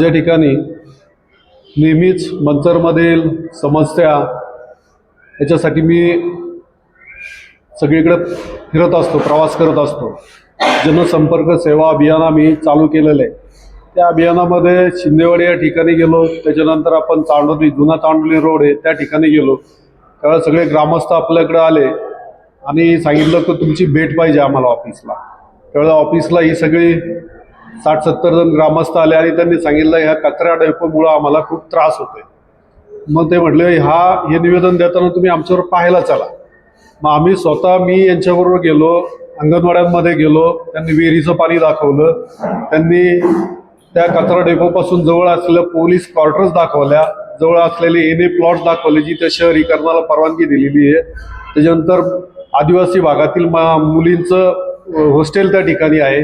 ज्या ठिकाणी नेहमीच मंचरमधील समस्या याच्यासाठी मी सगळीकडे फिरत असतो प्रवास करत असतो. जनसंपर्क सेवा अभियान आम्ही चालू केलेलं आहे. त्या अभियानामध्ये शिंदेवाडी या ठिकाणी गेलो त्याच्यानंतर आपण चांडोली जुना चांडोली रोड आहे त्या ठिकाणी गेलो. त्यावेळेस सगळे ग्रामस्थ आपल्याकडे आले आणि सांगितलं की तुमची भेट पाहिजे आम्हाला ऑफिसला. त्यावेळेला ऑफिसला ही सगळी साठ सत्तर जण ग्रामस्थ आले आणि त्यांनी सांगितलं ह्या कचरा डेपोमुळं आम्हाला खूप त्रास होतोय. मग ते म्हटले हा हे निवेदन देताना तुम्ही आमच्यावर पाहायला चला. मग आम्ही स्वतः मी यांच्याबरोबर गेलो अंगणवाड्यांमध्ये गेलो त्यांनी विहिरीचं पाणी दाखवलं त्यांनी त्या कचरा डेपोपासून जवळ असलेल्या पोलीस क्वार्टर्स दाखवल्या जवळ असलेले एन ए प्लॉट्स दाखवले जी त्या शहरीकरणाला परवानगी दिलेली आहे. त्याच्यानंतर आदिवासी भागातील मा मुलींचं हॉस्टेल त्या ठिकाणी आहे.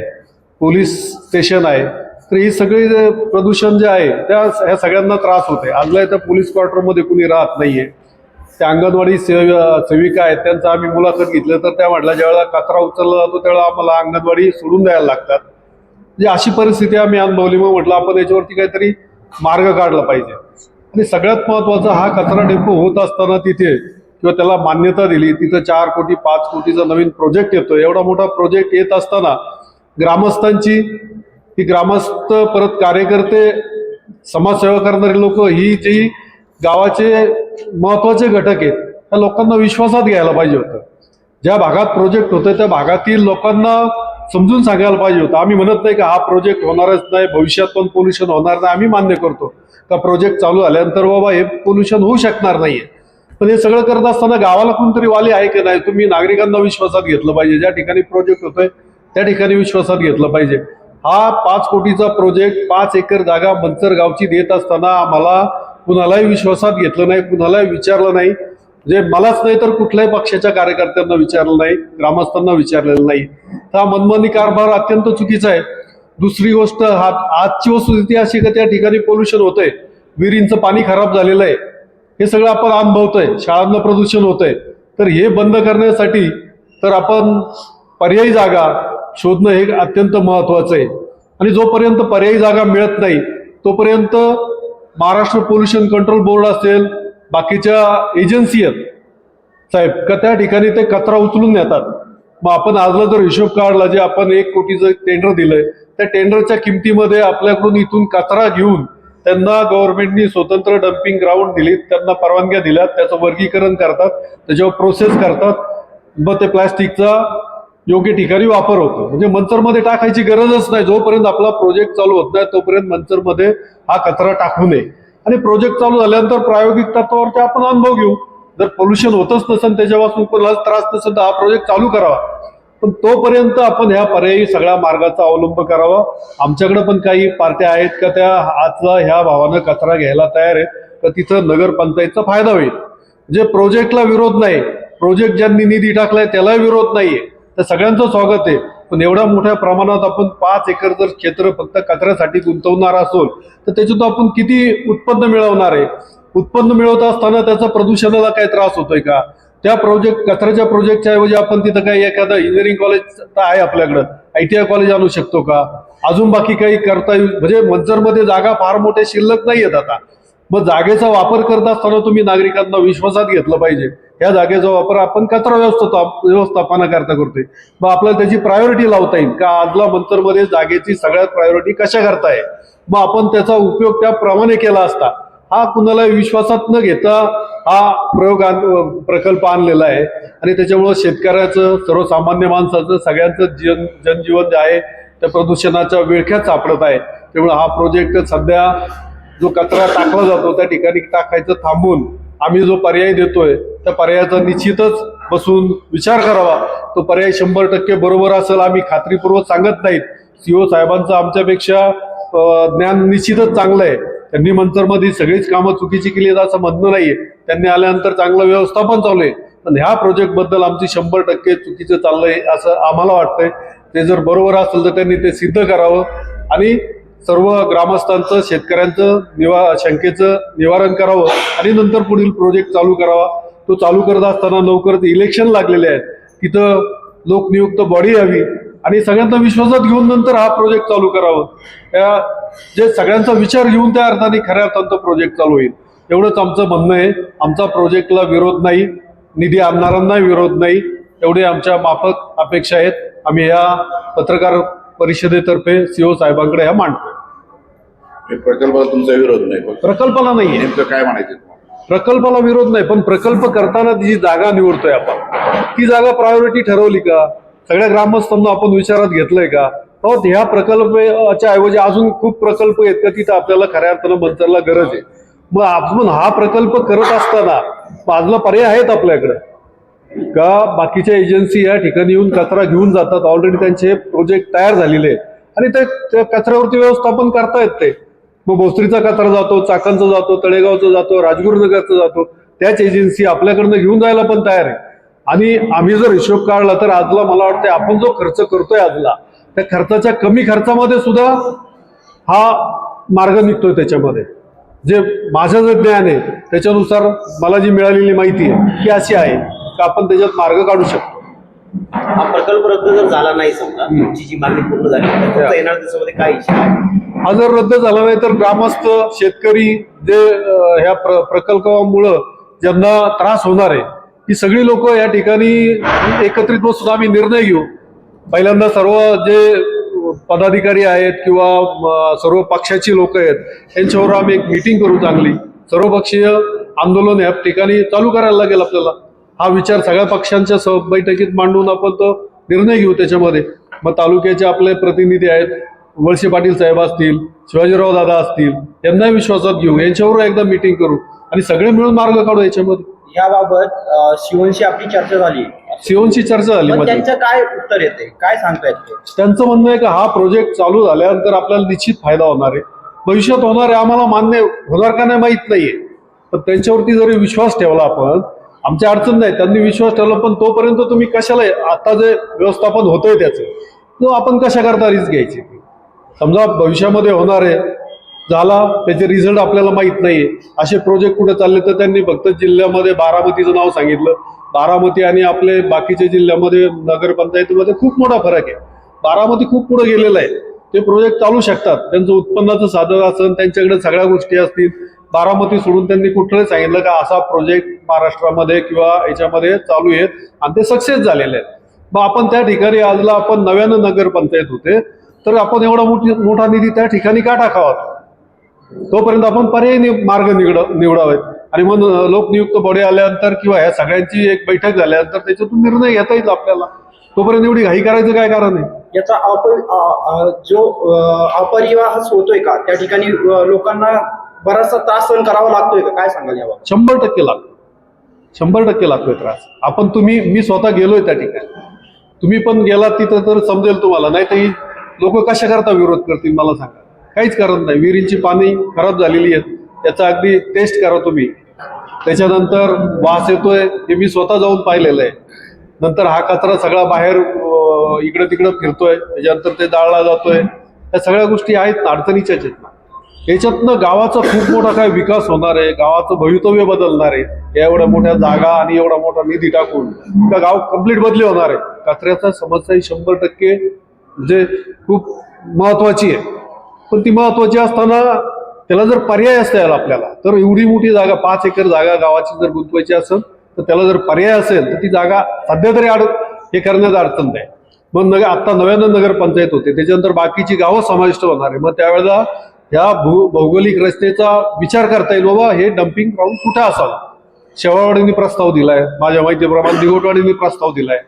पोलीस स्टेशन आहे तर ही सगळी प्रदूषण जे आहे त्या ह्या सगळ्यांना त्रास होते आजला इथं पोलीस क्वार्टरमध्ये कुणी राहत नाहीये. त्या अंगणवाडी सेव सेविका आहेत त्यांचा आम्ही मुलाखत घेतलं तर त्या म्हटल्या ज्यावेळेला कचरा उचलला जातो त्यावेळेला आम्हाला अंगणवाडी सोडून द्यायला लागतात. म्हणजे अशी परिस्थिती आम्ही अनुभवली मग म्हटलं आपण याच्यावरती काहीतरी मार्ग काढला पाहिजे. आणि सगळ्यात महत्त्वाचा हा कचरा डेपो होत असताना तिथे किंवा त्याला मान्यता दिली तिथं चार कोटी पाच कोटीचा नवीन प्रोजेक्ट येतो एवढा मोठा प्रोजेक्ट येत असताना ग्रामस्थांची ही ग्रामस्थ परत कार्यकर्ते समाजसेवा करणारे लोक ही जी गावाचे महत्त्वाचे घटक आहेत त्या लोकांना विश्वासात घ्यायला पाहिजे होतं. ज्या भागात प्रोजेक्ट होतं त्या भागातील लोकांना समजून सांगायला पाहिजे होतं. आम्ही म्हणत नाही का हा प्रोजेक्ट होणारच नाही भविष्यात पण पोल्युशन होणार नाही आम्ही मान्य करतो. का प्रोजेक्ट चालू झाल्यानंतर बाबा हे पोल्युशन होऊ शकणार नाहीये. पण हे सगळं करत असताना गावाला कोणतरी वाली आहे की नाही तुम्ही नागरिकांना विश्वासात घेतलं पाहिजे. ज्या ठिकाणी प्रोजेक्ट होतोय त्या ठिकाणी विश्वासात घेतलं पाहिजे. हा पाच कोटीचा प्रोजेक्ट पाच एकर जागा मंचर गावची देत असताना आम्हाला कुणालाही विश्वासात घेतलं नाही कुणालाही विचारलं नाही. म्हणजे मलाच नाही तर कुठल्याही पक्षाच्या कार्यकर्त्यांना विचारलं नाही ग्रामस्थांना विचारलेलं नाही. हा मनमानी कारभार अत्यंत चुकीचा आहे. दुसरी गोष्ट हा आजची वस्तुस्थिती अशी का त्या ठिकाणी पोल्युशन होतंय. विहिरींचं पाणी खराब झालेलं आहे. हे सगळं आपण अनुभवतोय. शाळांना प्रदूषण होतंय. तर हे बंद करण्यासाठी तर आपण पर्यायी जागा शोधणं हे अत्यंत महत्त्वाचं आहे. आणि जोपर्यंत पर्यायी जागा मिळत नाही तोपर्यंत महाराष्ट्र पोल्युशन कंट्रोल बोर्ड असेल बाकीच्या एजन्सी आहेत साहेब का त्या ठिकाणी ते कचरा उचलून नेतात. मग आपण आजला जर हिशोब काढला जे आपण एक कोटीचं टेंडर दिलंय त्या टेंडरच्या किमतीमध्ये आपल्याकडून इथून कचरा घेऊन त्यांना गव्हर्नमेंटनी स्वतंत्र डम्पिंग ग्राउंड दिलीत त्यांना परवानग्या दिल्यात त्याचं वर्गीकरण करतात त्याच्यावर प्रोसेस करतात. मग ते प्लॅस्टिकचा योग्य ठिकाणी वापर होतो. म्हणजे मंचरमध्ये टाकायची गरजच नाही. जोपर्यंत आपला प्रोजेक्ट चालू होत नाही तोपर्यंत मंचरमध्ये हा कचरा टाकू नये. आणि प्रोजेक्ट चालू झाल्यानंतर प्रायोगिक तत्वावरती आपण अनुभव घेऊ. जर पोल्युशन होतच नसेल त्याच्यापासून कोणाला त्रास नसेल तर हा प्रोजेक्ट चालू करावा. पण तोपर्यंत आपण ह्या पर्यायी सगळ्या मार्गाचा अवलंब करावा. आमच्याकडे पण काही पार्ट्या आहेत का त्या आजचा ह्या भावानं कचरा घ्यायला तयार आहेत तर तिथं नगरपंचायतचा फायदा होईल. म्हणजे जे प्रोजेक्टला विरोध नाही. प्रोजेक्ट ज्यांनी निधी टाकलाय त्याला विरोध नाहीये. तर सगळ्यांचं स्वागत आहे. पण एवढ्या मोठ्या प्रमाणात आपण पाच एकर जर क्षेत्र फक्त कचऱ्यासाठी गुंतवणार असोल तर त्याच्यातून आपण किती उत्पन्न मिळवणार आहे? उत्पन्न मिळवत असताना त्याचा प्रदूषणाला काय त्रास होतोय का? त्या प्रोजेक्ट कचऱ्याच्या प्रोजेक्टच्या ऐवजी आपण तिथं काही एखादा इंजिनिअरिंग कॉलेज तर आहे आपल्याकडं. आय टी आय कॉलेज आणू शकतो का? अजून बाकी काही करता येईल म्हणजे मज्जरमध्ये जागा फार मोठ्या शिल्लक नाही आहेत आता. मग जागेचा वापर करत असताना तुम्ही नागरिकांना विश्वासात घेतलं पाहिजे. या जागेचा वापर आपण कचरा व्यवस्था व्यवस्थापनाकरता करतोय. मग आपल्याला त्याची प्रायोरिटी लावता येईल. का आजला मंतरमध्ये जागेची सगळ्यात प्रायोरिटी कशा करताय? मग आपण त्याचा उपयोग त्याप्रमाणे केला असता. हा कुणाला विश्वासात न घेता हा प्रयोग आण- प्रकल्प आणलेला आहे. आणि त्याच्यामुळं शेतकऱ्याचं सर्वसामान्य माणसाचं सगळ्यांचं जन जनजीवन जे आहे त्या प्रदूषणाच्या विळख्यात सापडत आहे. त्यामुळे हा प्रोजेक्ट सध्या जो कचरा टाकला जातो त्या ठिकाणी टाकायचं थांबून आम्ही जो पर्याय देतोय त्या पर्यायाचा निश्चितच बसून विचार करावा. तो पर्याय शंभर टक्के बरोबर असेल आम्ही खात्रीपूर्वक सांगत नाहीत. सीओ साहेबांचं आमच्यापेक्षा ज्ञान निश्चितच चांगलं आहे. त्यांनी मंतरमध्ये सगळीच कामं चुकीची केली आहेत असं म्हणणं नाहीये. त्यांनी आल्यानंतर चांगलं व्यवस्थापन चालू आहे. पण ह्या प्रोजेक्टबद्दल आमची शंभर टक्के चुकीचं चाललंय असं आम्हाला वाटतंय. ते जर बरोबर असेल तर त्यांनी ते सिद्ध करावं. आणि सर्व ग्रामस्थांचं शेतकऱ्यांचं निवा शंकेचं निवारण करावं आणि नंतर पुढील प्रोजेक्ट चालू करावा. तो चालू करत असताना लवकरच इलेक्शन लागलेले आहेत. तिथं लोकनियुक्त बॉडी हवी आणि सगळ्यांचा विश्वासात घेऊन नंतर हा प्रोजेक्ट चालू करावं. या जे सगळ्यांचा विचार घेऊन त्या अर्थाने खऱ्या अर्थानं तो प्रोजेक्ट चालू होईल. एवढंच आमचं म्हणणं आहे. आमचा प्रोजेक्टला विरोध नाही. निधी आणणाऱ्यांना विरोध नाही. एवढे आमच्या माफक अपेक्षा आहेत. आम्ही या पत्रकार परिषदेतर्फे सीओ साहेबांकडे ह्या मांडतो प्रकल्पाला तुमचा विरोध नाही प्रकल्पाला नाहीये. नेमकं काय म्हणायचं? प्रकल्पाला विरोध नाही पण प्रकल्प करताना जी जागा निवडतोय आपण ती जागा प्रायोरिटी ठरवली का? सगळ्या ग्रामस्थांना आपण विचारात घेतलंय का? हो ह्या प्रकल्पाच्या ऐवजी अजून खूप प्रकल्प आहेत का तिथं आपल्याला खऱ्या अर्थानं मंतरला गरज आहे? मग आपण हा प्रकल्प करत असताना बाजूला पर्याय आहेत आपल्याकडे? का बाकीच्या एजन्सी या ठिकाणी येऊन कचरा घेऊन जातात? ऑलरेडी त्यांचे प्रोजेक्ट तयार झालेले आहेत. आणि ते कचऱ्यावरती व्यवस्थापन करतायत ते. मग भोसरीचा कचरा जातो चाकणचा जातो तळेगावचा जातो राजगुरुनगरचा जातो. त्याच एजन्सी आपल्याकडनं घेऊन जायला पण तयार आहे. आणि आम्ही जर हिशोब काढला तर आजला मला वाटतं आपण जो खर्च करतोय आजला त्या खर्चाच्या कमी खर्चामध्ये सुद्धा हा मार्ग निघतोय त्याच्यामध्ये. जे माझं जे ज्ञान आहे त्याच्यानुसार मला जी मिळालेली माहिती आहे ती अशी आहे की आपण त्याच्यात मार्ग काढू शकतो. हा प्रकल्प रद्द जर झाला नाही समजा तुमची जी मागणी पूर्ण झाली तर येणार दिवसामध्ये काय हा जर रद्द झाला नाही तर ग्रामस्थ शेतकरी जे ह्या प्र प्रकल्पामुळं ज्यांना त्रास होणार आहे ही सगळी लोक या ठिकाणी एकत्रित बसून आम्ही निर्णय घेऊ. पहिल्यांदा सर्व जे पदाधिकारी आहेत किंवा सर्व पक्षाची लोक आहेत यांच्यावर आम्ही एक मीटिंग करू चांगली. सर्वपक्षीय आंदोलन या ठिकाणी चालू करायला लागेल आपल्याला. हा विचार सगळ्या पक्षांच्या स बैठकीत मांडून आपण तो निर्णय घेऊ त्याच्यामध्ये. मग तालुक्याचे आपले प्रतिनिधी आहेत वळसे पाटील साहेब असतील शिवाजीराव दादा असतील यांना विश्वासात घेऊ यांच्यावर एकदा मीटिंग करू आणि सगळे मिळून मार्ग काढू याच्यामध्ये. याबाबत शिवनशी आपली चर्चा झाली. सीओनची चर्चा झाली त्यांचं काय उत्तर येते? काय सांगतायत त्यांचं म्हणणं आहे की हा प्रोजेक्ट चालू झाल्यानंतर आपल्याला निश्चित फायदा होणार आहे. भविष्यात होणार आहे आम्हाला मान्य होणार का नाही माहीत नाहीये. पण त्यांच्यावरती जरी विश्वास ठेवला आपण आमची अडचण नाही त्यांनी विश्वास ठेवला पण तोपर्यंत तुम्ही कशाला आता जे व्यवस्थापन होतंय त्याचं तो आपण कशा करता रिस्क घ्यायची? समजा भविष्यामध्ये होणार आहे झाला त्याचे रिझल्ट आपल्याला माहीत नाहीये. असे प्रोजेक्ट कुठे चालले तर त्यांनी फक्त जिल्ह्यामध्ये बारामतीचं नाव सांगितलं. बारामती आणि आपले बाकीच्या जिल्ह्यामध्ये नगरपंचायतीमध्ये खूप मोठा फरक आहे. बारामती खूप पुढे गेलेलं आहे. ते प्रोजेक्ट चालू शकतात. त्यांचं उत्पन्नाचं साधन असेल त्यांच्याकडे सगळ्या गोष्टी असतील. बारामती सोडून त्यांनी कुठलंही सांगितलं का असा प्रोजेक्ट महाराष्ट्रामध्ये किंवा याच्यामध्ये चालू आहेत आणि ते सक्सेस झालेले आहेत. मग आपण त्या ठिकाणी आजला आपण नव्यानं नगरपंचायत होते. तर आपण एवढा मोठी मोठा निधी त्या ठिकाणी का टाकावा? तोपर्यंत आपण पर्यायी नि- मार्ग निवड निवडावेत. आणि मग लोकनियुक्त बॉडी आल्यानंतर किंवा ह्या सगळ्यांची एक बैठक झाल्यानंतर त्याच्यातून निर्णय घेता येईल आपल्याला. तोपर्यंत एवढी घाई करायचं काय कारण आहे? याचा अ- जो अ, अपरिवाहस होतोय का? त्या ठिकाणी लोकांना बराचसा त्रास सहन करावा लागतोय का? काय सांगाल याबाबत? शंभर टक्के लागतो शंभर टक्के लागतोय त्रास. आपण तुम्ही मी स्वतः गेलोय त्या ठिकाणी. तुम्ही पण गेलात तिथं तर समजेल तुम्हाला. नाही तर लोक कशाकरता विरोध करतील मला सांगा. काहीच करत नाही. विहिरींची पाणी खराब झालेली आहेत. त्याचा अगदी टेस्ट करा तुम्ही. त्याच्यानंतर वास येतोय. हे मी स्वतः जाऊन पाहिलेलं आहे. नंतर हा कचरा सगळा बाहेर इकडं तिकडं फिरतोय. त्याच्यानंतर ते जाळला जातोय. त्या सगळ्या गोष्टी आहेत अडचणीच्याच आहेत. ना याच्यातनं गावाचा खूप मोठा काय विकास होणार आहे गावाचं भवितव्य बदलणार आहे एवढ्या मोठ्या जागा आणि एवढा मोठा निधी टाकून. का गाव कंप्लीट बदली होणार आहे. कचऱ्याचा समस्या ही शंभर टक्के म्हणजे खूप महत्वाची आहे. पण ती महत्वाची असताना त्याला जर पर्याय असेल आपल्याला तर एवढी मोठी जागा पाच एकर जागा गावाची जर गुंतवायची असेल तर त्याला जर पर्याय असेल तर ती जागा सध्या तरी अड हे करण्यात अडचण नाही. मग नगर आत्ता नव्यानं नगरपंचायत होते त्याच्यानंतर बाकीची गावं समाविष्ट होणार आहे. मग त्यावेळेला ह्या भू भौगोलिक रचनेचा विचार करता येईल बाबा हे डम्पिंग ग्राउंड कुठं असावं? शेवाळवाडीने प्रस्ताव दिलाय माझ्या माहितीप्रमाणे दिगोटवाडीने प्रस्ताव दिलाय.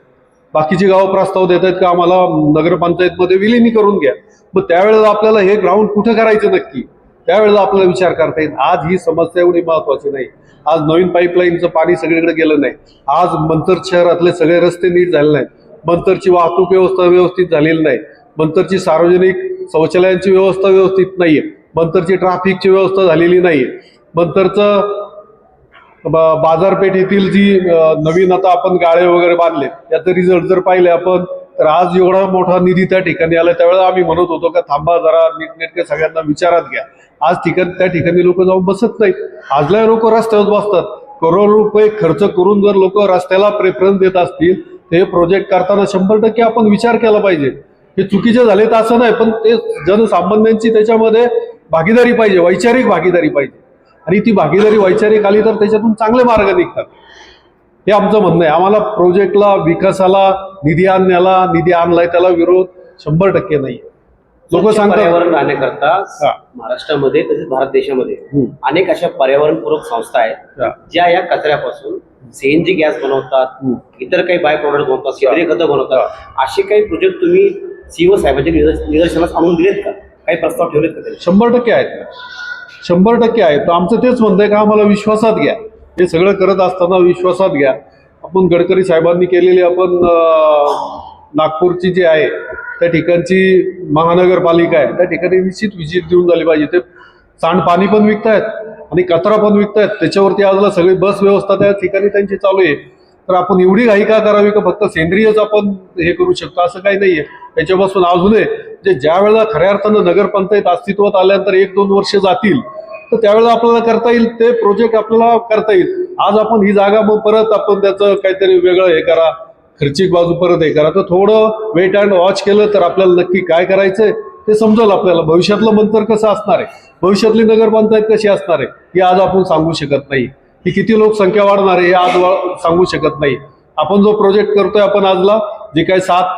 बाकीची गावं प्रस्ताव देत आहेत का आम्हाला नगरपंचायतमध्ये विलीनी करून घ्या. मग त्यावेळेला आपल्याला हे ग्राउंड कुठं करायचं नक्की? त्यावेळेला आपल्याला विचार करता येईल. आज ही समस्या एवढी महत्वाची नाही. आज नवीन पाईपलाईनचं पाणी सगळीकडे गेलं नाही. आज मंतर शहरातले सगळे रस्ते नीट झाले नाहीत. मंतरची वाहतूक व्यवस्था व्यवस्थित झालेली नाही. मंतरची सार्वजनिक शौचालयांची व्यवस्था व्यवस्थित नाहीये. मंतरची ट्रॅफिकची व्यवस्था झालेली नाहीये. मंतरचं बाजारपेठ बाजारपेठेतील जी नवीन आता आपण गाळे वगैरे बांधले याचे रिझल्ट जर पाहिले आपण तर आज एवढा मोठा निधी त्या ठिकाणी आला. त्यावेळेला आम्ही म्हणत होतो का थांबा जरा नीटनेटके सगळ्यांना विचारात घ्या. आज ठिकाण त्या ठिकाणी लोक जाऊन बसत नाहीत. आजला लोक रस्त्यावर बसतात. करोड रुपये खर्च करून जर लोक रस्त्याला प्रेफरन्स देत असतील ते प्रोजेक्ट करताना शंभर टक्के आपण विचार केला पाहिजे. हे चुकीचे झाले तर असं नाही पण ते जनसामान्यांची त्याच्यामध्ये भागीदारी पाहिजे वैचारिक भागीदारी पाहिजे. आणि ती भागीदारी वैचारिक आली तर त्याच्यातून चांगले मार्ग निघतात हे आमचं म्हणणं आहे आम्हाला प्रोजेक्टला विकासाला निधी आणण्याला निधी आणलाय त्याला विरोध शंभर टक्के नाही लोक पर्यावरण राहण्याकरता. महाराष्ट्रामध्ये तसेच भारत देशामध्ये. अनेक अशा पर्यावरणपूरक संस्था आहेत. ज्या या कचऱ्यापासून सीएनजी गॅस बनवतात. इतर काही बाय प्रोडक्ट बनवतात सेंद्रिय खतं बनवतात असे काही प्रोजेक्ट तुम्ही सीओ साहेबांच्या निदर्श- निदर्शनास आणून दिलेत का काही प्रस्ताव ठेवलेत का? शंभर टक्के आहेत शंभर टक्के आहे. तर आमचं तेच म्हणणं आहे का आम्हाला विश्वासात घ्या. हे सगळं करत असताना विश्वासात घ्या. आपण गडकरी साहेबांनी केलेली आपण नागपूरची जी आहे त्या ठिकाणची महानगरपालिका आहे त्या ठिकाणी निश्चित विजिट देऊन झाली पाहिजे. ते सांडपाणी पण विकतायत आणि कचरा पण विकतायत. त्याच्यावरती आजला सगळी बस व्यवस्था त्या ठिकाणी त्यांची चालू आहे. तर आपण एवढी घाई का करावी का? फक्त सेंद्रियच आपण हे करू शकतो असं काही नाहीये. त्याच्यापासून अजूनही जे ज्या वेळेला खऱ्या अर्थानं नगरपंचायत अस्तित्वात आल्यानंतर एक दोन वर्ष जातील तर त्यावेळेला आपल्याला करता येईल ते प्रोजेक्ट आपल्याला करता येईल. आज आपण ही जागा मग परत आपण त्याचं काहीतरी वेगळं हे करा खर्चिक बाजू परत हे करा. तर थोडं वेट अँड वॉच केलं तर आपल्याला नक्की काय करायचंय ते समजेल आपल्याला. भविष्यातलं मंतर कसं असणार आहे? भविष्यातली नगरपंचायत कशी असणार आहे? हे आज आपण सांगू शकत नाही. ही किती लोकसंख्या वाढणार आहे हे आज सांगू शकत नाही. आपण जो प्रोजेक्ट करतोय आपण आजला जे काही सात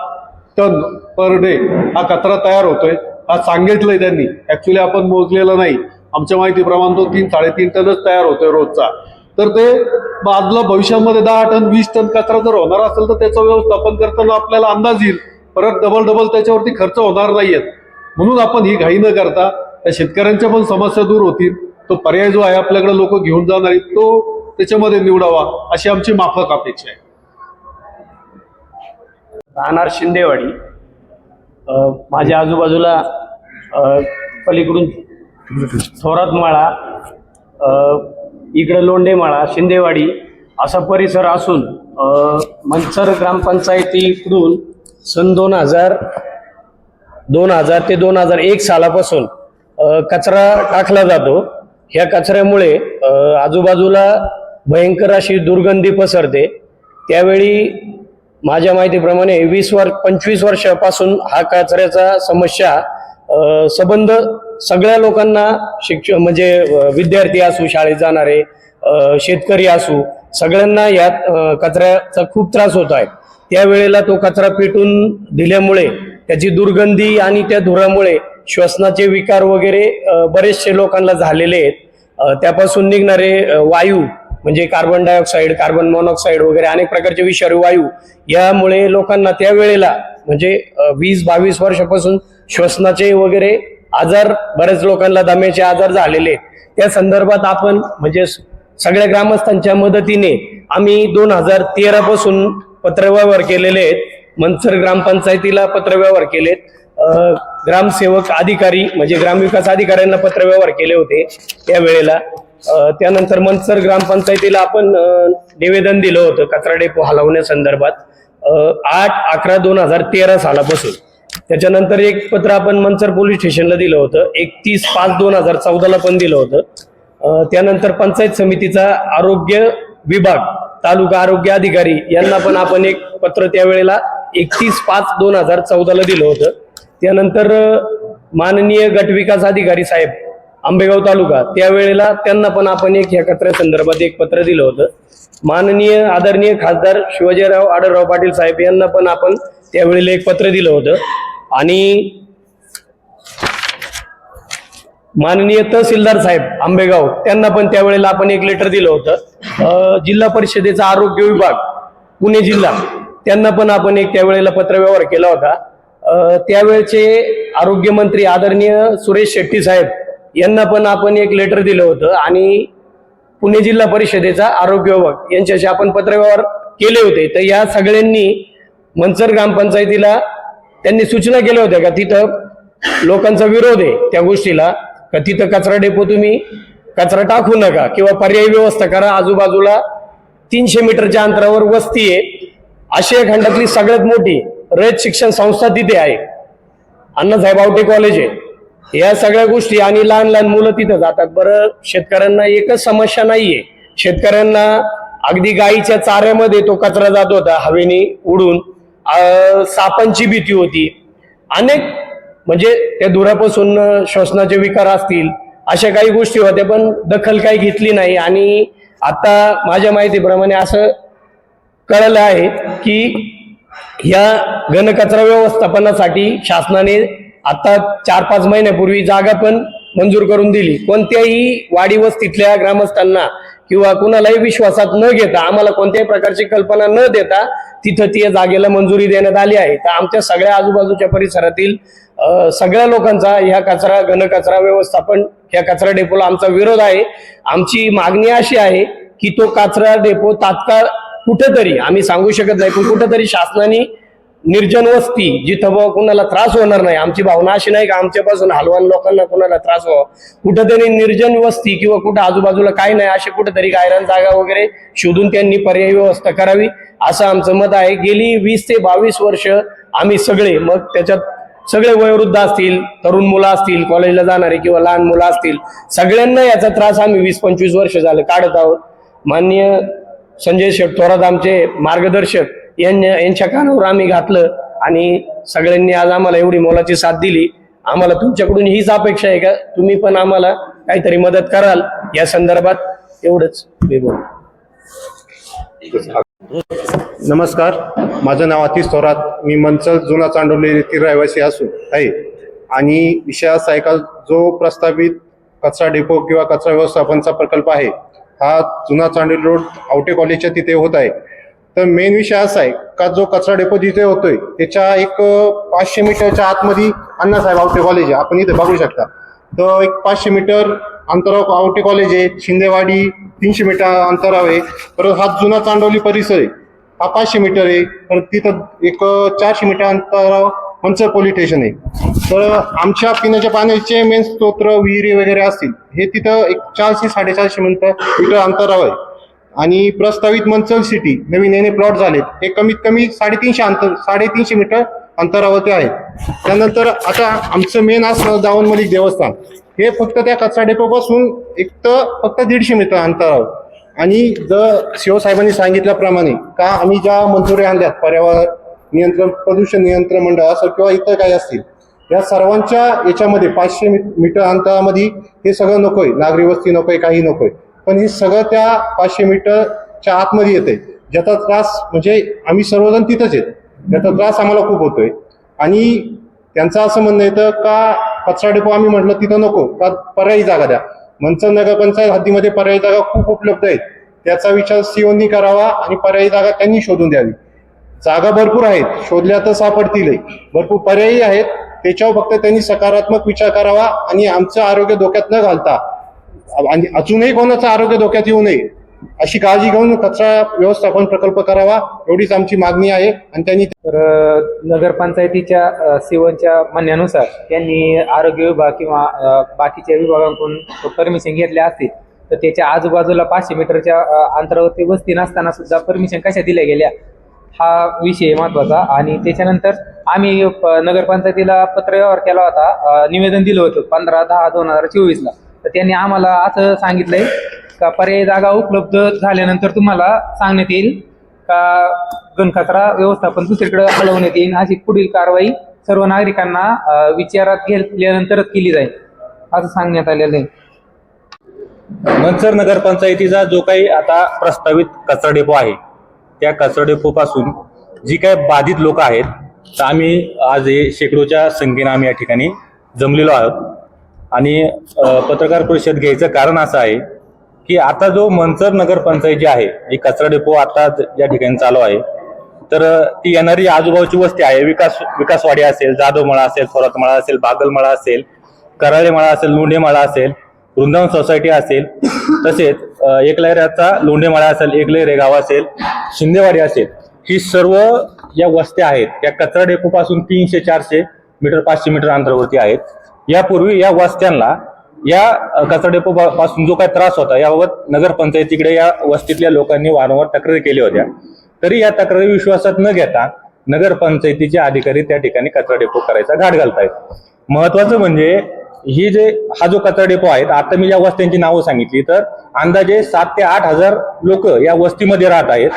टन पर डे हा कचरा तयार होतोय हा सांगितलंय त्यांनी. ऍक्च्युली आपण मोजलेला नाही. आमच्या माहितीप्रमाणे तो तीन साडेतीन टनच तयार होतोय रोजचा. तर ते आजला भविष्यामध्ये दहा टन वीस टन कचरा जर होणार असेल तर त्याचं व्यवस्थापन करताना आपल्याला अंदाज येईल. परत डबल डबल त्याच्यावरती खर्च होणार नाहीयेत. म्हणून आपण ही घाई न करता त्या शेतकऱ्यांच्या पण समस्या दूर होतील. तो पर्याय जो आहे आपल्याकडे लोक घेऊन जाणार आहेत तो त्याच्यामध्ये निवडावा अशी आमची माफक अपेक्षा आहे. राहणार शिंदेवाडी. माझ्या आजूबाजूला पलीकडून थोरात माळा इकडं लोंढेमाळा शिंदेवाडी असा परिसर असून मंचर ग्रामपंचायतीकडून सन दोन हजार दोन हजार ते दोन हजार एक सालापासून कचरा टाकला जातो. ह्या कचऱ्यामुळे आजूबाजूला भयंकर अशी दुर्गंधी पसरते. त्यावेळी माझ्या माहितीप्रमाणे वीस वर्ष पंचवीस वर्षापासून हा कचऱ्याचा समस्या संबंध सगळ्या लोकांना शिक्ष म्हणजे विद्यार्थी असू शाळेत जाणारे शेतकरी असू सगळ्यांना यात कचऱ्याचा खूप त्रास होत आहे. त्यावेळेला तो कचरा पेटून दिल्यामुळे त्याची दुर्गंधी आणि त्या धुरामुळे श्वसनाचे विकार वगैरे बरेचसे लोकांना झालेले आहेत. त्यापासून निघणारे वायू म्हणजे कार्बन डायऑक्साईड कार्बन मोनॉक्साईड वगैरे अनेक प्रकारचे विषारी वायू यामुळे लोकांना त्यावेळेला म्हणजे वीस बावीस वर्षापासून श्वसनाचे वगैरे आजार बऱ्याच लोकांना दम्याचे आजार झालेले आहेत. त्या संदर्भात आपण म्हणजे स- सगळ्या ग्रामस्थांच्या मदतीने आम्ही दोन हजार तेरापासून पत्रव्यवहार केलेले आहेत. मनसर ग्रामपंचायतीला पत्रव्यवहार केलेत. आहेत ग्रामसेवक अधिकारी म्हणजे ग्रामविकास अधिकाऱ्यांना पत्रव्यवहार केले होते त्यावेळेला वेळेला. त्यानंतर मनसर ग्रामपंचायतीला आपण निवेदन दिलं होतं कचरा डेपो हलवण्यासंदर्भात आठ अकरा दोन हजार तेरा सालापासून. त्याच्यानंतर एक पत्र आपण मनसर पोलीस स्टेशनला दिलं होतं. एकतीस पाच दोन हजार चौदाला पण दिलं होतं. त्यानंतर पंचायत समितीचा आरोग्य विभाग तालुका आरोग्य अधिकारी यांना पण आपण एक पत्र त्यावेळेला एकतीस पाच दोन हजार चौदाला दिलं होतं. त्यानंतर माननीय गटविकास अधिकारी साहेब आंबेगाव तालुका त्यावेळेला त्यांना पण आपण एक ह्या कचऱ्या संदर्भात एक पत्र दिलं होतं. माननीय आदरणीय खासदार शिवाजीराव आडरराव पाटील साहेब यांना पण आपण त्यावेळेला एक पत्र दिलं होतं. आणि माननीय तहसीलदार साहेब आंबेगाव त्यांना पण त्यावेळेला आपण एक लेटर दिलं होतं. जिल्हा परिषदेचा आरोग्य विभाग पुणे जिल्हा त्यांना पण आपण एक त्यावेळेला पत्रव्यवहार केला होता. त्यावेळचे आरोग्यमंत्री आदरणीय सुरेश शेट्टी साहेब यांना पण आपण एक लेटर दिलं होतं आणि पुणे जिल्हा परिषदेचा आरोग्य विभाग यांच्याशी आपण पत्रव्यवहार केले होते. तर या सगळ्यांनी मनसर ग्रामपंचायतीला त्यांनी सूचना केल्या होत्या का तिथं लोकांचा विरोध आहे त्या गोष्टीला का तिथं कचरा डेपो तुम्ही कचरा टाकू नका किंवा पर्यायी व्यवस्था करा आजूबाजूला तीनशे मीटरच्या अंतरावर वस्ती आहे. आशिया खंडातली सगळ्यात मोठी रयत शिक्षण संस्था तिथे आहे. अण्णासाहेब आवटे कॉलेज आहे. या सगळ्या गोष्टी आणि लहान लहान मुलं तिथं जातात. बरं शेतकऱ्यांना एकच समस्या नाहीये. शेतकऱ्यांना अगदी गाईच्या चाऱ्यामध्ये तो कचरा जात होता हवेने उडून. सापांची भीती होती. अनेक म्हणजे त्या धुरापासून श्वसनाचे विकार असतील अशा काही गोष्टी होत्या पण दखल काही घेतली नाही. आणि आता माझ्या माहितीप्रमाणे असं कळलं आहे की या घनकचरा व्यवस्थापनासाठी शासनाने आता चार पाच महिन्यापूर्वी जागा पण मंजूर करून दिली. कोणत्याही वाडी वस्तीतल्या ग्रामस्थांना किंवा कुणालाही विश्वासात न घेता आम्हाला कोणत्याही प्रकारची कल्पना न देता तिथं ती जागेला मंजुरी देण्यात आली आहे. तर आमच्या सगळ्या आजूबाजूच्या परिसरातील सगळ्या लोकांचा ह्या कचरा घनकचरा व्यवस्थापन ह्या कचरा डेपोला आमचा विरोध आहे. आमची मागणी अशी आहे की तो कचरा डेपो तात्काळ कुठंतरी आम्ही सांगू शकत नाही पण कुठंतरी शासनाने निर्जन वस्ती जिथं बुवा कुणाला त्रास होणार नाही आमची भावना अशी नाही का आमच्यापासून हलवान लोकांना कुणाला त्रास व्हावा. कुठंतरी निर्जन वस्ती किंवा कुठं आजूबाजूला काही नाही असे कुठंतरी गायरान जागा वगैरे शोधून त्यांनी पर्यायी व्यवस्था करावी असं आमचं मत आहे. गेली वीस ते बावीस वर्ष आम्ही सगळे मग त्याच्यात सगळे वयोवृद्ध असतील तरुण मुलं असतील कॉलेजला जाणारे किंवा लहान मुलं असतील सगळ्यांना याचा त्रास आम्ही वीस पंचवीस वर्ष झालं काढत आहोत. माननीय संजय शेठ थोरात आमचे मार्गदर्शक यांच्या यांच्या कानावर आम्ही घातलं आणि सगळ्यांनी आज आम्हाला एवढी मोलाची साथ दिली. आम्हाला तुमच्याकडून हीच अपेक्षा आहे का? तुम्ही पण आम्हाला काहीतरी मदत कराल. या संदर्भात एवढंच मी बोल नमस्कार. माझं नाव अतिश थोरात. मी मंचल जुना चांडवली येथील रहिवासी असून आहे. आणि विषय असा आहे का जो प्रस्तावित कचरा डेपो किंवा कचरा व्यवस्थापनचा प्रकल्प आहे हा जुना चांडोली रोड आवटे कॉलेजच्या तिथे होत आहे. तर मेन विषय असा आहे का जो कचरा डेपो जिथे होतोय त्याच्या एक पाचशे मीटरच्या आतमध्ये अण्णासाहेब आवटे कॉलेज आहे. आपण इथे बघू शकता. तर एक पाचशे मीटर अंतरावर आवटे कॉलेज आहे शिंदेवाडी तीनशे मीटर अंतरावर आहे. परत हा जुना चांडवली परिसर आहे. हा पाचशे मीटर आहे. परत तिथं एक चारशे मीटर अंतरावर आमचं पोलीस स्टेशन आहे. तर आमच्या पिण्याच्या पाण्याचे मेन स्तोत्र विहिरी वगैरे असतील हे तिथं एक चारशे साडेचारशे मीटर मीटर अंतरावर आहे. आणि प्रस्तावित मंचल सिटी नवीन याने प्लॉट झालेत. हे कमीत कमी साडेतीनशे अंतर साडेतीनशे मीटर अंतरावरती आहे त्यानंतर आता आमचं मेन असं दावणमलिक देवस्थान. हे फक्त त्या कचरा डेपोपासून एक तर फक्त दीडशे मीटर अंतरावर. आणि द शिवसाहेबांनी सांगितल्याप्रमाणे का आम्ही ज्या मंजुरी आणल्यात पर्यावरण नियंत्रण प्रदूषण नियंत्रण मंडळ असं किंवा इतर काही असतील या सर्वांच्या याच्यामध्ये पाचशे मी- मीटर अंतरामध्ये हे सगळं नकोय. नागरी वस्ती नकोय काही नकोय. पण हे सगळं त्या पाचशे मीटरच्या आतमध्ये येते ज्याचा त्रास म्हणजे आम्ही सर्वजण तिथंच आहेत. त्याचा त्रास आम्हाला खूप होतोय. आणि त्यांचं असं म्हणणं येतं का कचरा डेपो आम्ही म्हटलं तिथं नको. का पर्यायी जागा द्या. मंचर नगरपंचायत हद्दीमध्ये पर्यायी जागा खूप उपलब्ध आहेत. त्याचा विचार सीओनी करावा आणि पर्यायी जागा त्यांनी शोधून द्यावी. जागा भरपूर आहेत शोधल्या तर सापडतील भरपूर पर्यायी आहेत त्याच्यावर फक्त त्यांनी सकारात्मक विचार करावा आणि आमचं आरोग्य धोक्यात न घालता आणि अजूनही कोणाचं आरोग्य धोक्यात येऊ नये अशी काळजी घेऊन कचरा व्यवस्थापन प्रकल्प करावा एवढीच आमची मागणी आहे आणि त्यांनी तर नगरपंचायतीच्या सेवांच्या म्हणण्यानुसार त्यांनी आरोग्य विभाग किंवा बाकीच्या विभागांकडून परमिशन घेतल्या असतील तर त्याच्या आजूबाजूला पाचशे मीटरच्या अंतरावरती वस्ती नसताना सुद्धा परमिशन कशा दिल्या गेल्या? हा विषय महत्त्वाचा आणि त्याच्यानंतर आम्ही नगरपंचायतीला पत्रव्यवहार केला होता. निवेदन दिलं होतं पंधरा दहा दोन हजार चोवीसला. तर त्यांनी आम्हाला असं सांगितलंय का पर्यायी जागा उपलब्ध झाल्यानंतर तुम्हाला सांगण्यात येईल का घनकचरा व्यवस्थापन दुसरीकडे हलवण्यात येईल अशी पुढील कारवाई सर्व नागरिकांना विचारात घेतल्यानंतरच केली जाईल. असं सांगण्यात आलेलं आहे. मनसर नगरपंचायतीचा जो काही आता प्रस्तावित कचरा डेपो आहे त्या कचरा डेपो पासून जी काय बाधित लोक आहेत तर आम्ही आज हे शेकडोच्या संख्येनं आम्ही या ठिकाणी जमलेलो आहोत. आणि पत्रकार परिषद घ्यायचं कारण असं आहे की आता जो मंचर नगरपंचायत जी आहे जी कचरा डेपो आता या ठिकाणी चालू आहे तर ती येणारी आजूबाजूची वस्ती आहे. विकास विकासवाडी असेल जाधवमळा असेल थोरातमळा असेल बागलमळा असेल कराळेमळा असेल लोंढेमळा असेल वृंदावन सोसायटी असेल तसेच अ, लोंढेमाळा असेल एकलैरे गाव असेल शिंदेवाडी असेल ही सर्व या वस्त्या आहेत. या कचरा डेपोपासून तीनशे चारशे मीटर पाचशे मीटर अंतरावरती आहेत. यापूर्वी या वस्त्यांना या कचरा डेपो पासून जो काय त्रास होता याबाबत नगरपंचायतीकडे या वस्तीतल्या लोकांनी वारंवार तक्रारी केल्या होत्या. तरी या तक्रारी विश्वासात न घेता नगरपंचायतीचे अधिकारी त्या ठिकाणी कचरा डेपो करायचा घाट घालतायत. महत्वाचं म्हणजे ही जे हा जो कचरा डेपो आहे आता मी ज्या वस्त्यांची नावं सांगितली तर अंदाजे सात ते आठ हजार लोक या वस्तीमध्ये राहत आहेत.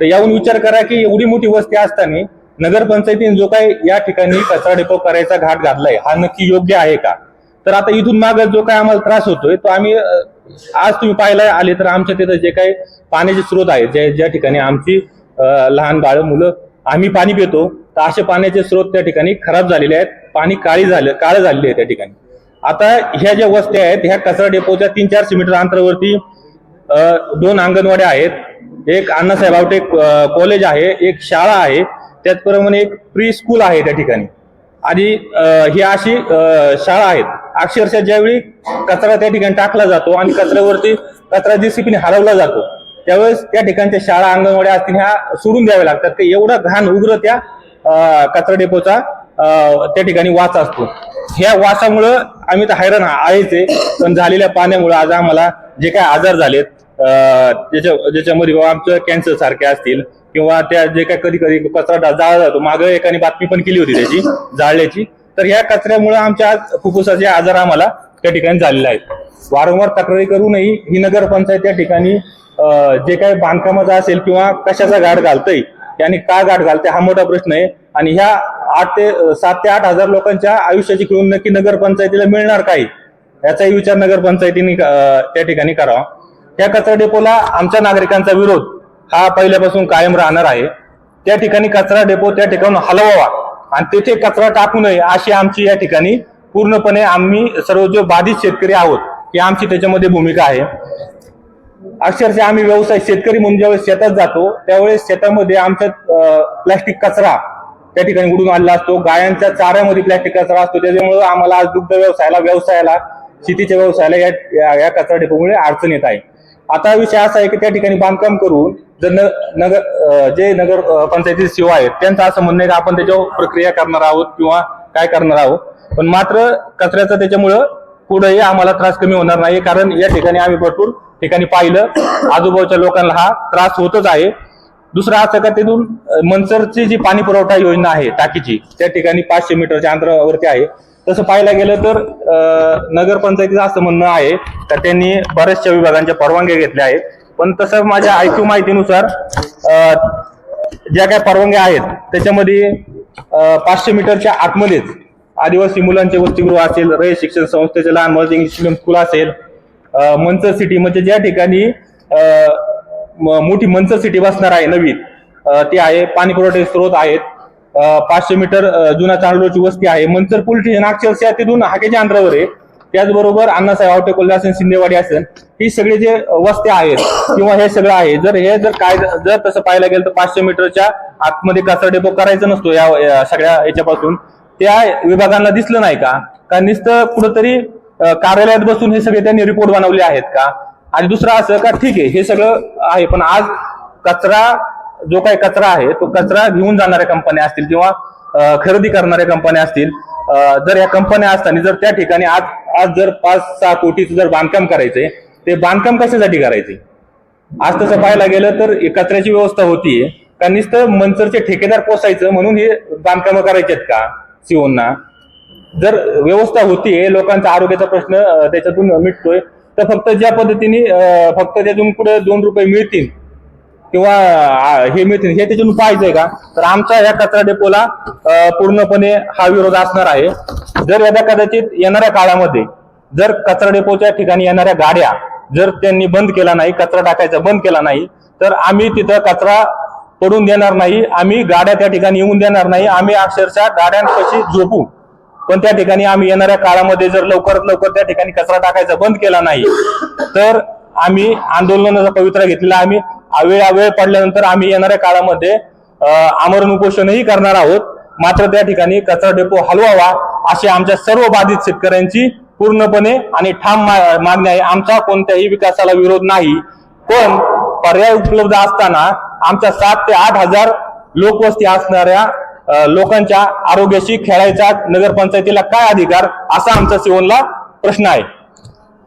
तर याहून विचार करा की एवढी मोठी वस्ती असताना नगरपंचायतीने जो काही या ठिकाणी कचरा डेपो करायचा घाट घातलाय हा नक्की योग्य आहे का? तर आता इथून माग जो काही आम्हाला त्रास होतोय तो आम्ही आज तुम्ही पाहायला आले तर आमच्या तिथं जे काही पाण्याचे स्रोत आहेत ज्या ज्या ठिकाणी आमची लहान बाळ मुलं आम्ही पाणी पितो तर असे पाण्याचे स्रोत त्या ठिकाणी खराब झालेले आहेत पाणी काळी झालं काळं झालेले आहे त्या ठिकाणी. आता ह्या ज्या वस्त्या आहेत ह्या कचरा डेपोच्या तीन चारशे मीटर अंतरावरती दोन अंगणवाड्या आहेत. एक अण्णासाहेब आवटे कॉलेज आहे एक शाळा आहे. त्याचप्रमाणे एक प्री स्कूल आहे त्या ठिकाणी. आणि ही अशी शाळा आहेत. अक्षरशः ज्यावेळी कचरा त्या ठिकाणी टाकला जातो आणि कचऱ्यावरती कचरा जेसीपीने हरवला जातो त्यावेळेस त्या ठिकाणच्या शाळा अंगणवाड्या असतील ह्या सोडून द्याव्या लागतात. ते एवढा घाण उग्र त्या कचरा डेपोचा त्या ठिकाणी वाच असतो. ह्या वासामुळं आम्ही तर हैराण आहेच आहे. पण झालेल्या पाण्यामुळे आज आम्हाला जे काय आजार झालेत ज्याच्या ज्याच्यामध्ये बाबा आमचं कॅन्सर सारखे असतील किंवा त्या जे काय कधी कधी कचरा जाळला जातो. मागं एकाने बातमी पण केली होती त्याची जाळल्याची. तर ह्या कचऱ्यामुळे आमच्या आज फुफ्फुसाचे आजार आम्हाला त्या ठिकाणी झालेले आहेत. वारंवार तक्रारी करूनही ही नगरपंचायत त्या ठिकाणी जे काही बांधकामाचं असेल किंवा कशाचा गाठ घालतंय आणि का गाठ घालते हा मोठा प्रश्न आहे. आणि ह्या आठ ते सात ते आठ हजार लोकांच्या आयुष्याची खेळून नक्की नगरपंचायतीला मिळणार काही याचाही विचार नगरपंचायतीने त्या ठिकाणी करावा. या कचरा डेपोला आमच्या नागरिकांचा विरोध हा पहिल्यापासून कायम राहणार आहे. त्या ठिकाणी कचरा डेपो त्या ठिकाणी हलवावा आणि तेथे कचरा टाकू नये अशी आमची या ठिकाणी पूर्णपणे आम्ही सर्व जो बाधित शेतकरी आहोत ही आमची त्याच्यामध्ये भूमिका आहे. अक्षरशः आम्ही व्यवसाय शेतकरी म्हणून ज्यावेळेस शेतात जातो त्यावेळेस शेतामध्ये आमच्या प्लास्टिक कचरा त्या ठिकाणी उडून आलेला असतो. गायांच्या चाऱ्यामध्ये प्लास्टिक कचरा असतो. त्याच्यामुळे आम्हाला आज दुग्ध व्यवसायाला व्यवसायाला शेतीच्या व्यवसायाला या या- कचरा डेपोमुळे अडचण येत आहे. आता विषय असा आहे की त्या ठिकाणी बांधकाम करून जर न- नगर जे नगर पंचायतीचे सेवा आहेत त्यांचं असं म्हणणं आहे की आपण त्याच्यावर प्रक्रिया करणार आहोत किंवा काय करणार आहोत. पण मात्र कचऱ्याचं त्याच्यामुळं पुढेही आम्हाला त्रास कमी होणार नाही. कारण या ठिकाणी आम्ही भरपूर ठिकाणी पाहिलं. आजूबाजूच्या लोकांना हा त्रास होतच आहे. दुसरं असं का तिथून मनसरची जी पाणी पुरवठा योजना आहे टाकीची त्या ठिकाणी पाचशे मीटरच्या अंतरावरती आहे. तसं पाहायला गेलं तर नगरपंचायतीचं असं म्हणणं आहे तर त्यांनी बऱ्याचशा विभागांच्या परवानग्या घेतल्या आहेत. पण तसं माझ्या ऐकू माहितीनुसार ज्या काही परवानग्या आहेत त्याच्यामध्ये पाचशे मीटरच्या आतमध्येच आदिवासी मुलांचे वसतिगृह असेल रयत शिक्षण संस्थेचे लहान मुलांचे इंग्लिश मिडियम स्कूल असेल मंचर सिटी म्हणजे ज्या ठिकाणी मोठी मंचर सिटी बसणार आहे नवीन. ती आहे पाणी पुरवठ्याचे स्रोत आहेत. पाचशे मीटर जुना चांदोडची वस्ती आहे. मंचर पोलीस स्टेशन अक्षरशः तिथून हाकेच्या अंतरावर आहे. त्याचबरोबर अण्णासाहेब आवटे कोल्हे असेल शिंदेवाडी असेल. ही सगळे जे वस्त्या आहेत किंवा हे सगळं आहे जर हे जर काय जर तसं पाहायला गेलं तर पाचशे मीटरच्या आतमध्ये कचरा डेपो करायचा नसतो या सगळ्या याच्यापासून. त्या विभागांना दिसलं नाही का? कारण नुसतं कुठंतरी कार्यालयात बसून हे सगळे त्यांनी रिपोर्ट बनवले आहेत का? आणि दुसरं असं का ठीक आहे हे सगळं आहे पण आज कचरा जो काही कचरा आहे तो कचरा घेऊन जाणाऱ्या कंपन्या असतील किंवा खरेदी करणाऱ्या कंपन्या असतील जर या कंपन्या असताना जर त्या ठिकाणी आज आज जर पाच सहा कोटीचं जर बांधकाम करायचंय ते बांधकाम कशासाठी करायचे आज तसं पाहायला गेलं तर कचऱ्याची व्यवस्था होतीये का नुसतं मंचरचे ठेकेदार पोसायचं म्हणून हे बांधकामं करायचे आहेत का सिओनना जर व्यवस्था होतीये लोकांचा आरोग्याचा प्रश्न त्याच्यातून मिटतोय तर फक्त ज्या पद्धतीने फक्त त्यातून पुढे दोन रुपये मिळतील किंवा हे मिळतील हे त्याच्यातून पाहिजे का? तर आमचा या कचरा डेपोला पूर्णपणे हा विरोध असणार आहे. जर एखाद्या कदाचित येणाऱ्या काळामध्ये जर कचरा डेपोच्या ठिकाणी येणाऱ्या गाड्या जर त्यांनी बंद केला नाही कचरा टाकायचा बंद केला नाही तर आम्ही तिथं कचरा पडून देणार नाही आम्ही गाड्या त्या ठिकाणी येऊन देणार नाही आम्ही अक्षरशः गाड्यांपाशी झोपू. पण त्या ठिकाणी आम्ही येणाऱ्या काळामध्ये जर लवकरात लवकर त्या ठिकाणी कचरा टाकायचा बंद केला नाही तर आम्ही आंदोलनाचा पवित्रा घेतलेला आम्ही वेळ वेळ पडल्यानंतर आम्ही येणाऱ्या काळामध्ये आमरण उपोषणही करणार आहोत. मात्र त्या ठिकाणी कचरा डेपो हलवावा अशी आमच्या सर्व बाधित शेतकऱ्यांची पूर्णपणे आणि ठाम मा- मागणी आहे. आमचा कोणत्याही विकासाला विरोध नाही. पण पर्याय उपलब्ध असताना आमच्या सात ते आठ हजार लोकवस्ती असणाऱ्या लोकांच्या आरोग्याशी खेळायचा नगरपंचायतीला काय अधिकार असा आमचा सिवनला प्रश्न आहे.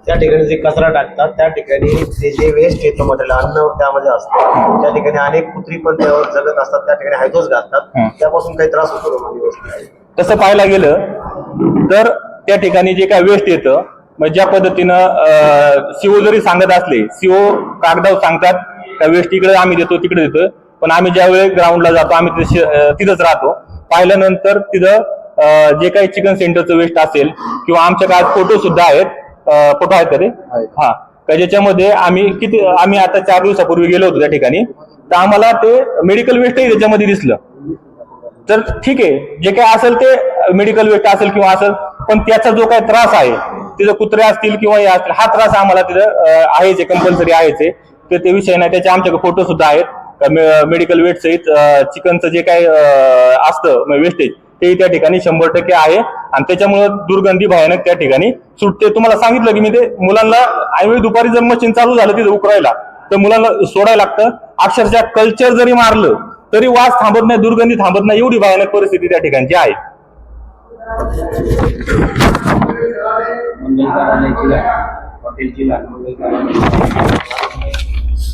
त्या ठिकाणी जे कचरा टाकतात त्या ठिकाणी ते जे वेस्ट येतं मटेरियल अन्न त्यामध्ये असतं. त्या ठिकाणी अनेक कुत्री पण त्यावर जगत असतात त्या ठिकाणी हायदोस घालतात. त्यापासून काही त्रास होतो दिवस तसं पाहायला गेलं तर त्या ठिकाणी जे काय वेस्ट येतं मग ज्या पद्धतीनं सीओ जरी सांगत असले सीओ कागदावर सांगतात का वेस्ट इकडे आम्ही देतो तिकडे देतो पण आम्ही ज्यावेळी ग्राउंडला जातो आम्ही तिथंच राहतो. पाहिल्यानंतर तिथं जे काही चिकन सेंटरचं वेस्ट असेल किंवा आमच्या काळात फोटो सुद्धा आहेत फोटो आहेत का ते हा. का ज्याच्यामध्ये आम्ही किती आम्ही आता चार दिवसापूर्वी गेलो होतो त्या ठिकाणी. तर आम्हाला ते मेडिकल वेस्टही त्याच्यामध्ये दिसलं. तर ठीक आहे. जे काय असेल ते मेडिकल वेस्ट असेल किंवा असेल पण त्याचा जो काही त्रास आहे तिथं कुत्रे असतील किंवा हे असतील हा त्रास आम्हाला तिथं अं, आहेच कंपल्सरी आहेच आहे. तर ते विषय नाही. त्याचे आमच्याकडे फोटो सुद्धा आहेत. मेडिकल वेस्ट सहित चिकनचं जे काही असतं म्हणजे वेस्टेज ते त्या ठिकाणी शंभर टक्के आहे. आणि त्याच्यामुळे दुर्गंधी भयानक त्या ठिकाणी सुटते. तुम्हाला सांगितलं की मी ते मुलांना ऐवळी दुपारी जर मशीन चालू झालं तिथे उकरायला तर मुलांना सोडायला लागतं. अक्षरशः कल्चर जरी मारलं तरी वास थांबत नाही दुर्गंधी थांबत नाही एवढी भयानक परिस्थिती त्या ठिकाणची आहे.